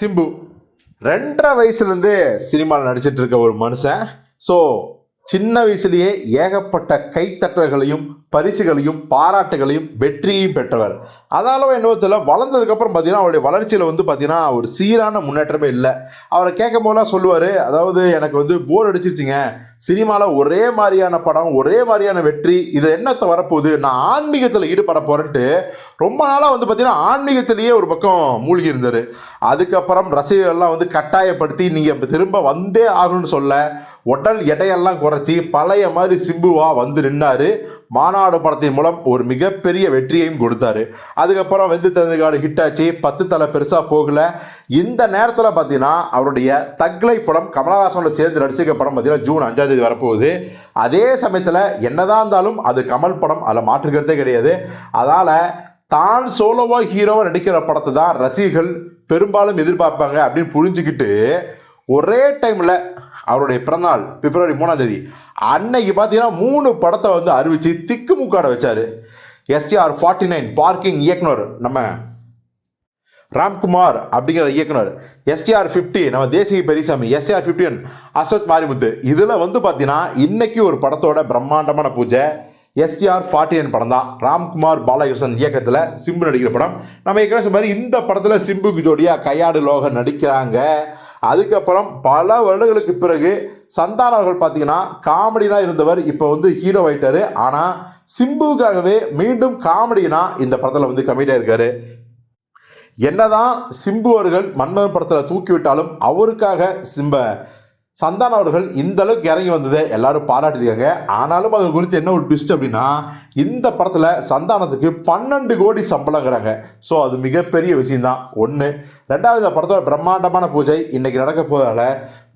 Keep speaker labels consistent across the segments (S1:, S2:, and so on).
S1: சிம்பு. ரெண்டரை வயசுலேருந்தே சினிமாவில் நடிச்சிட்டு இருக்க ஒரு மனுஷன். ஸோ சின்ன வயசுலேயே ஏகப்பட்ட கைத்தட்டல்களையும் பரிசுகளையும் பாராட்டுகளையும் வெற்றியையும் பெற்றவர். அதாலும் என்னவோ தெரியல வளர்ந்ததுக்கப்புறம் பார்த்தீங்கன்னா அவருடைய வளர்ச்சியில் வந்து பார்த்தீங்கன்னா ஒரு சீரான முன்னேற்றமே இல்லை. அவரை கேட்கும் போதெல்லாம் சொல்லுவார் அதாவது எனக்கு வந்து போர் அடிச்சிருச்சுங்க. சினிமாவில் ஒரே மாதிரியான படம் ஒரே மாதிரியான வெற்றி இது என்னத்தை வரப்போகுது? நான் ஆன்மீகத்தில் ஈடுபட போகிறேன்ட்டு ரொம்ப நாளாக வந்து பார்த்தீங்கன்னா ஆன்மீகத்திலேயே ஒரு பக்கம் மூழ்கி இருந்தார். அதுக்கப்புறம் ரசிகர்கள்லாம் வந்து கட்டாயப்படுத்தி நீங்கள் திரும்ப வந்தே ஆகணும்னு சொல்ல உடல் எடையெல்லாம் குறைச்சி பழைய மாதிரி சிம்புவா வந்து நின்னாரு. மாநாடு படத்தின் மூலம் ஒரு மிகப்பெரிய வெற்றியையும் கொடுத்தாரு. அதுக்கப்புறம் வெந்து தந்தகாடு ஹிட் ஆச்சு. பத்து தலை பெருசாக போகல. இந்த நேரத்தில் பார்த்தீங்கன்னா அவருடைய தக்லை படம் கமலஹாசனோட சேர்ந்து நடிச்சிருக்க படம் பார்த்தீங்கன்னா ஜூன் அஞ்சாம் தேதி வரப்போகுது. அதே சமயத்தில் என்னதான் இருந்தாலும் அது கமல் படம். அதில் மாற்றுக்கிறதே கிடையாது. அதனால் தான் சோலோவா ஹீரோவாக நடிக்கிற படத்தை தான் ரசிகர்கள் பெரும்பாலும் எதிர்பார்ப்பாங்க அப்படின்னு புரிஞ்சுக்கிட்டு ஒரே டைமில் அவருடைய பிறந்தநாள் பிப்ரவரி மூணாம் தேதி. அன்னைக்கு பார்த்தீங்கன்னா மூணு படத்தை வந்து அறிவித்து திக்கு முக்காட வச்சாரு. எஸ்டிஆர் ஃபார்ட்டி நைன் பார்க்கிங் இயக்குனர் நம்ம ராம்குமார் அப்படிங்கிற இயக்குனர். எஸ்டிஆர் ஃபிஃப்டி நம்ம தேசிய Periyasamy STR fifty one Ashwath Marimuthu. இதில் வந்து பார்த்தீங்கன்னா இன்னைக்கு ஒரு படத்தோட பிரம்மாண்டமான பூஜை. எஸ்டிஆர் ஃபார்ட்டி நைன் படம் தான் ராம்குமார் பாலகிருஷ்ணன் இயக்கத்தில் சிம்பு நடிக்கிற படம். நம்ம ஏற்கனவே சொன்ன மாதிரி இந்த படத்தில் சிம்புக்கு ஜோடியாக கையாடு லோகன் நடிக்கிறாங்க. அதுக்கப்புறம் பல வருடங்களுக்கு பிறகு சந்தானம் அவர்கள் பார்த்தீங்கன்னா காமெடினாக இருந்தவர் இப்போ வந்து ஹீரோ ஆயிட்டாரு. ஆனால் சிம்புவுக்காகவே மீண்டும் காமெடினா இந்த படத்தில் வந்து கமெடியாக இருக்காரு. என்னதான் சிம்பு அவர்கள் மன்மதன் படத்தில் தூக்கிவிட்டாலும் அவருக்காக சிம்ப சந்தானம் அவர்கள் இந்த அளவுக்கு இறங்கி வந்ததை எல்லாரும் பாராட்டியிருக்காங்க. ஆனாலும் அது குறித்து என்ன ஒரு ட்விஸ்ட் அப்படின்னா இந்த படத்தில் சந்தானத்துக்கு பன்னெண்டு கோடி சம்பளங்கிறாங்க. ஸோ அது மிகப்பெரிய விஷயம்தான். ஒன்று ரெண்டாவது இந்த படத்தோட பிரம்மாண்டமான பூஜை இன்றைக்கி நடக்க போவதால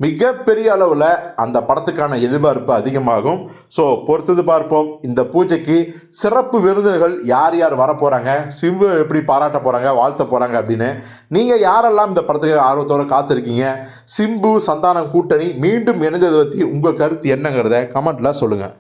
S1: மிகப்பெரிய அளவில் அந்த படத்துக்கான எதிர்பார்ப்பு அதிகமாகும். ஸோ பொறுத்தது பார்ப்போம். இந்த பூஜைக்கு சிறப்பு விருந்தினர்கள் யார் யார் வர போகிறாங்க சிம்பு எப்படி பாராட்ட போகிறாங்க வாழ்த்த போகிறாங்க அப்படின்னு. நீங்கள் யாரெல்லாம் இந்த படத்துக்கு ஆர்வத்தோடு காத்திருக்கீங்க? சிம்பு சந்தானம் கூட்டணி மீண்டும் இணைந்ததை பற்றி உங்கள் கருத்து என்னங்கிறத கமெண்ட்டில் சொல்லுங்கள்